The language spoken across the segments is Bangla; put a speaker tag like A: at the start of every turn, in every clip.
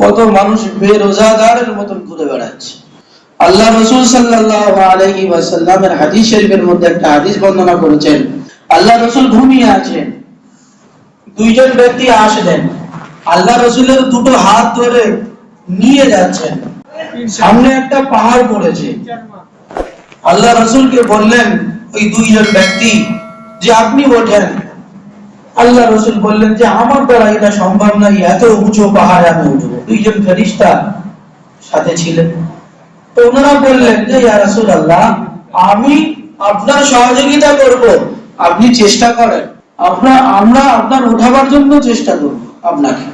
A: কত মানুষ বেরোজাদারের মতন ঘুরে বেড়াচ্ছে। আল্লাহ রসুল সাল্লাল্লাহু আলাইহি ওয়াসাল্লামের হাদিস শরীফের মধ্যে একটা হাদিস বর্ণনা করেছেন, আল্লাহ রসুল ঘুমিয়ে আছেন, দুইজন ব্যক্তি আসলেন, আল্লাহ রসুলের দুটো হাত ধরে নিয়ে যাচ্ছেন, সামনে একটা পাহাড় পড়েছে। আল্লাহ রসুলকে বললেন, ওই দুইজন ব্যক্তি যে আপনি ওঠেন আল্লাহ রসুল বললেন যে, আমার দ্বারা এটা সম্ভব নয়, এত উঁচু পাহাড়ে আমি উঠবো। দুইজন ফেরিস্তা সাথে ছিলেন। তো ওনারা বললেন যে, ইয়া রাসূল আল্লাহ আমি আপনার সহযোগিতা করব, আপনি চেষ্টা করেন। আপনার, আমরা আপনার উঠাবার জন্য চেষ্টা করব, আপনাকে।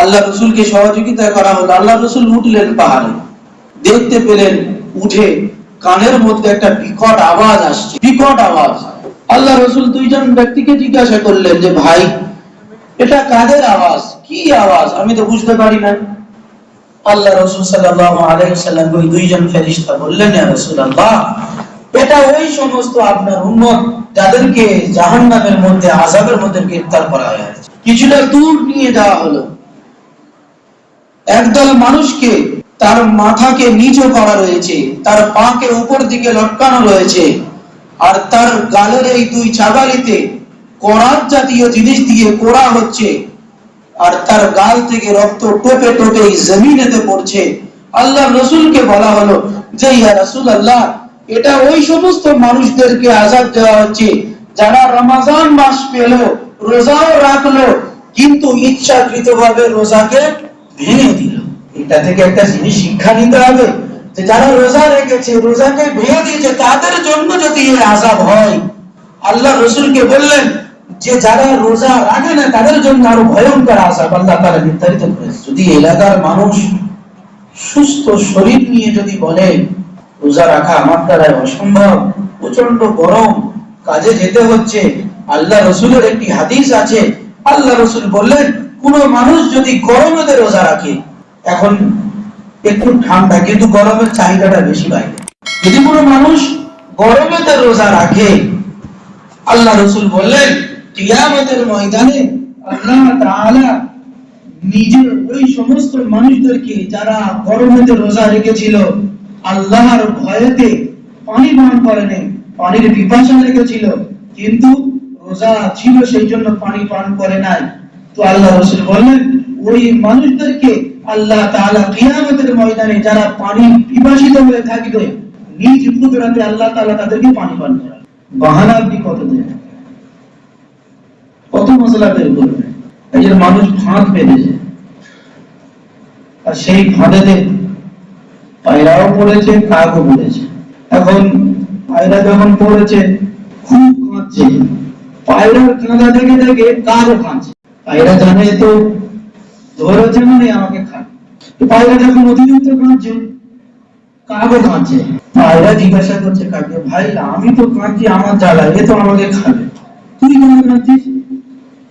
A: আল্লাহ রসুলকে সহযোগিতা করা হলো। আল্লাহ রসুল উঠলেন পাহাড়ে। দেখতে পেলেন উঠে কানের মধ্যে একটা বিকট আওয়াজ আসছে। বিকট আওয়াজ। আল্লাহ রসুল দুইজন ব্যক্তিকে জিজ্ঞাসা করলেন যে, ভাই, এটা কাদের আওয়াজ? কি আওয়াজ? আমি তো বুঝতে পারি না আল্লাহ রসুল আলাইহি ওই দুইজন ফেরেশতা বললেন এটা ওই সমস্ত আপনার উম্মত যাদেরকে জাহান্নামের মধ্যে, আযাবের মধ্যে গ্রেফতার করা হয়েছে। কিছুটা দূর নিয়ে যাওয়া হলো। একদল মানুষকে তার মাথাকে নিচু করা রয়েছে, তার পাকে উপর দিকে লটকানো রয়েছে। আর তার গালের এই দুই চাগালিতে করাত জাতীয় জিনিস দিয়ে কোড়া হচ্ছে, আর তার গাল থেকে রক্ত টোপে টোপে এই জমিনেতে পড়ছে। আল্লাহ রসুলকে বলা হলো যে, ইয়া রাসূল আল্লাহ এটা ওই সমস্ত মানুষদেরকে আজাদ দেওয়া হচ্ছে যারা রমাজান মাস পেল, রোজাও রাখল, কিন্তু ইচ্ছাকৃতভাবে রোজাকে ভেঙে দিল। এটা থেকে একটা জিনিস শিক্ষা নিতে হবে। যারা রোজা রেখেছে, রোজাকে ভেঙে দিয়েছে, তাদের জন্য যদি এই আজাব হয়, আল্লাহ রসুলকে বললেন, যে যারা রোজা রাখে না, তাদের জন্য আরও ভয়ঙ্কর আজাব আল্লাহ তারা নির্ধারিত করেছে যদি এলাকার মানুষ সুস্থ শরীর নিয়ে যদি বলে, রোজা রাখা আমার দ্বারা অসম্ভব প্রচণ্ড গরম, কাজে যেতে হচ্ছে, আল্লাহ রসুলের একটি হাদিস আছে, আল্লাহ রসুল বললেন, কোন মানুষ যদি গরমেতে রোজা রাখে, এখন একটু ঠান্ডা, কিন্তু গরমের চাহিদাটা বেশি বাইরে যদি কোনো মানুষ গরমেতে রোজা রাখে, আল্লাহ রসুল বললেন, কিয়ামতের ময়দানে আল্লাহ তাআলা ওই সমস্ত মানুষদেরকে যারা গরমেতে রোজা রেখেছিল, আল্লাহর ভয়েতে পানি পান করেনি, পানির পিপাসা লেগেছিল কিন্তু রোজা ছিল সেই জন্য পানি পান করে নাই। তো আল্লাহ রসুল বললেন, ওই মানুষদেরকে আল্লাহ তাআলা কিয়ামতের ময়দানে যারা পানি হয়ে থাকবে, নিজ কুদরতে আল্লাহ তাআলা তাদেরকে পানি পান বাহানা আপনি কত দেন? কত মশলা মানুষ ফাঁদ আর সেই ফাঁদেতে পায়রাও পড়েছে, কাকও পড়েছে। এখন পায়রা যখন পড়েছে, খুব কাঁদছে। পায়রার কাঁদা দেখে দেখে কাকও কাঁদছে। পায়রা জানে তো, ধরেছে মানে আমাকে যখন কাঁদছে কাকও কাঁদছে। জিজ্ঞাসা করছে কাকে, ভাই, আমি তো কাঁদছি আমার জ্বালা এ তো আমাকে খাবে। তুই কেন কাঁদছিস?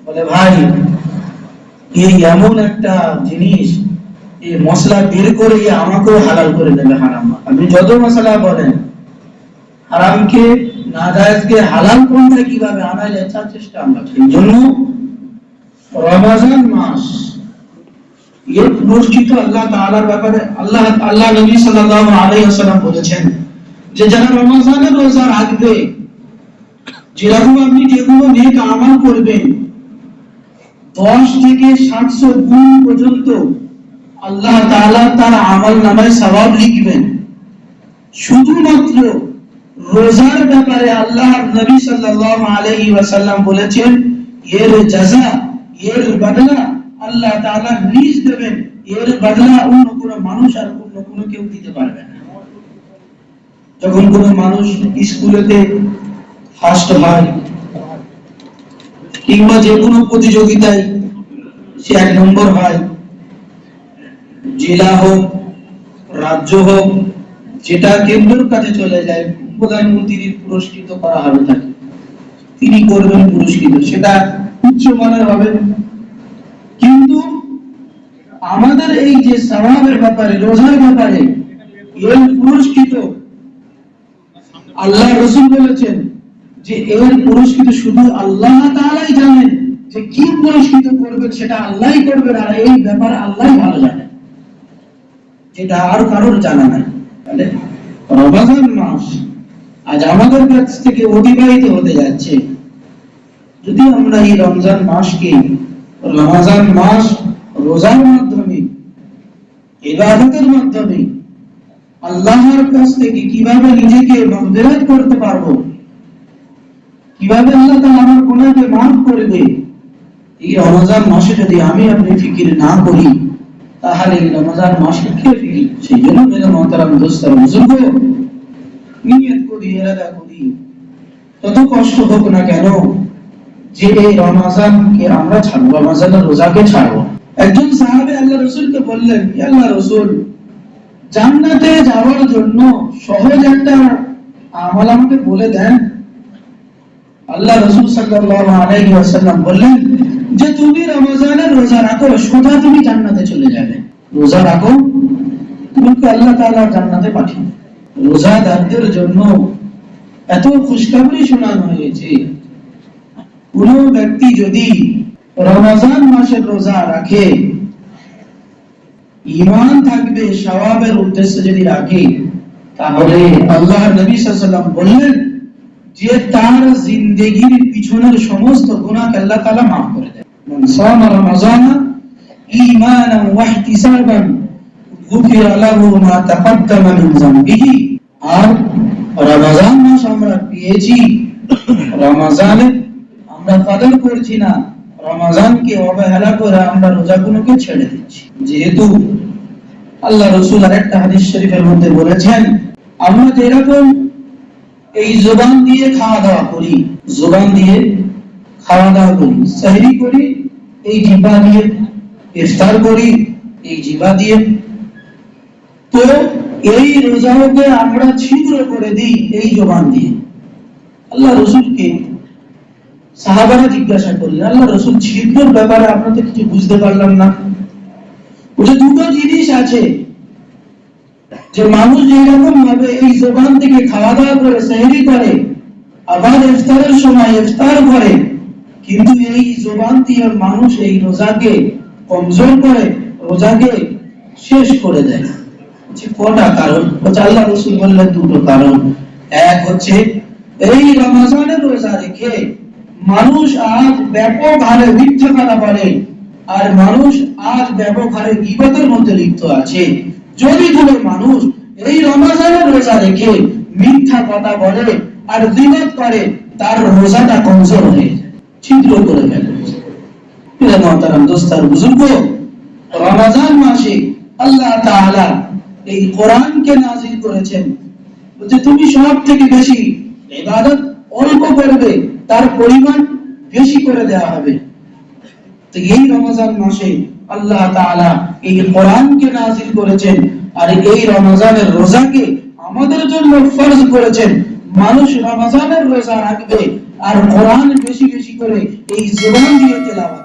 A: বলে, ভাই, এই এমন একটা জিনিস, এই মশলা বের করে আমাকেও হালাল করে দেবে হারাম। আপনি যত মশলা বলেন, হারামকে, নাজায়েজকে হালাল কোনটা কীভাবে? আনা যায় চেষ্টা আমরা। এই জন্য রমাজান মাস এর পুরস্কৃত আল্লাহ তাআলার ব্যাপারে আল্লাহ আল্লাহ নবী সাল্লাল্লাহু আলাইহি ওয়াসাল্লাম বলেছেন যে যারা রমজানের রোজা রাখবে যেরকম আপনি যেগুলো নেক আমল করবেন, দশ থেকে সাতশো গুণ পর্যন্ত আল্লাহ তাআলা তার আমল নামায় সওয়াব লিখবেন। শুধুমাত্র রোজার ব্যাপারে আল্লাহ নবী সাল্লাল্লাহু আলাইহি ওয়াসাল্লাম বলেছেন, এর জাযা, এর বদলা আল্লাহ তাআলা নিজ দেবেন এর বদলা অন্য কোন মানুষ আর অন্য কোন কেউ দিতে পারবে না। যখন কোনো মানুষ স্কুলেতে ফার্স্ট হয় কিংবা যে কোনো প্রতিযোগিতায় সে এক নম্বর হয়, জেলা হোক, রাজ্য হোক, যেটা কেন্দ্রের কাছে চলে যায়, প্রধানমন্ত্রীর পুরস্কৃত করা হবে তাকে তিনি করবেন পুরস্কৃত। সেটা উচ্চ মানের হবে। আমাদের এই যে স্বভাবের ব্যাপারে, রোজার ব্যাপারে, এর পুরস্কৃত, আল্লাহ রসুল বলেছেন যে এর পুরস্কৃত শুধু আল্লাহ তাআলাই জানেন যে কি পুরস্কৃত করবেন সেটা আল্লাহই করবেন, আর এই ব্যাপারে আল্লাহই ভালো জানেন যেটা আর কারোর জানা নাই। রমাজান মাস আজ আমাদের কাছ থেকে অতিবাহিত হতে যাচ্ছে। যদি আমরা এই রমজান মাসকে রমাজান মাস রোজার মাধ্যমে, ইবাদতের মাধ্যমে আল্লাহর কাছ থেকে কীভাবে নিজেকে মাগফিরাত করতে পারব? কীভাবে আল্লাহ তাআলা আমার গুনাহকে maaf করবে এই রমজান মাসে যদি আমি আপনি ফিকির না করি, তাহলে এই রমজান মাসে কে ফিকির? সেই জন্য মেরে মহতারাম দোস্তার বুজুর্গ নিয়ত করি এরাদা করি তত কষ্ট হোক না কেন, যে এই রমাজানকে আমরা ছাড়বো, রমাজানের রোজাকে ছাড়বো। একজন সাহাবে আল্লাহ রসুলকে বললেন আল্লাহ রসুল, জান্নাতে যাওয়ার জন্য সহজ একটা আমল আমাকে বলে দেন। আল্লাহ রসুল সাল্লাল্লাহু আলাইহি ওয়াসাল্লাম বললেন, যে তুমি রমজানের রোজা রাখো, সোজা তুমি জান্নাতে চলে যাবে। রোজা রাখো? তোমাকে আল্লাহ তাআলা জান্নাতে পাঠিয়ে। রোজাদারদের জন্য এত খুশখবরি শোনানো হয়েছে? কোন ব্যক্তি যদি রমজান মাসের রোজা রাখে। ঈমান থাকবে সওয়াবের উদ্দেশ্যে যদি রাখে, তাহলে আল্লাহ নবী ওয়াসাল্লাম বললেন যে তার জিন্দেগির পিছনের সমস্ত গুনাহকে আল্লাহ তাআলা maaf করে সামা রমাজান ঈমানান ওয়া ইহতিসাবান মা মিন যামবিহি। আর রমজান মাস আমরা পেয়েছি। রমজানে আমরা কদর করছি না। রমজানকে অবহেলা করে আমরা ছেড়ে দিচ্ছি। যেহেতু আল্লাহ রসুল হাদিস শরীফের মধ্যে বলেছেন, আমরা যেরকম এই জোবান দিয়ে খাওয়া দাওয়া করি, জোবান দিয়ে খাওয়া দাওয়া করি, সাহরি করি, এই জিবা দিয়ে ইফতার করি, এই জিবা দিয়ে, তো এই রোজাকে আমরা ছিদ্র করে দিই এই জোবান দিয়ে। আল্লাহ রসুলকে সাহাবারা জিজ্ঞাসা করলেন আল্লাহ রসুল ছিদ্রের ব্যাপারে আপনাদের কিছু বুঝতে পারলাম না। ওটা দুটো জিনিস আছে যে মানুষ যেরকম ভাবে এই জবান থেকে খাওয়া দাওয়া করে, সেহরি করে, আবার ইফতারের সময় ইফতার করে, কিন্তু এই জবান দিয়ে মানুষ এই রোজাকে কমজোর করে, রোজাকে শেষ করে দেয় হচ্ছে কটা কারণ? হচ্ছে আল্লাহ রসুল বললেন দুটো কারণ। এক হচ্ছে, এই রমজানের রোজা রেখে মানুষ আজ ব্যাপক হারে মিথ্যা কথা বলে, আর মানুষ আজ ব্যাপক হারে গীবতের মধ্যে লিপ্ত আছে। যদি কোনো মানুষ এই রমজানের রোজা রেখে মিথ্যা কথা বলে আর গীবত করে, তার রোজাটা কমজোর হয়ে যায়। ছিদ্র করে ফেলে। প্রিয় মহতারাম দোস্তার বুজুর্গ, রমজান মাসে আল্লাহ তাআলা এই কোরআনকে নাজিল করেছেন। বলছে, তুমি সব থেকে বেশি ইবাদত অল্প করে দেয় তার পরিমাণ বেশি করে দেওয়া হবে। তো এই রমজান মাসে আল্লাহ তাআলা এই কোরআনকে নাজিল করেছেন আর এই রমজানের রোজাকে আমাদের জন্য ফরজ করেছেন। মানুষ রমজানের রোজা রাখবে আর কোরআন বেশি বেশি করে এই জীবন দিয়ে তেলাওয়াত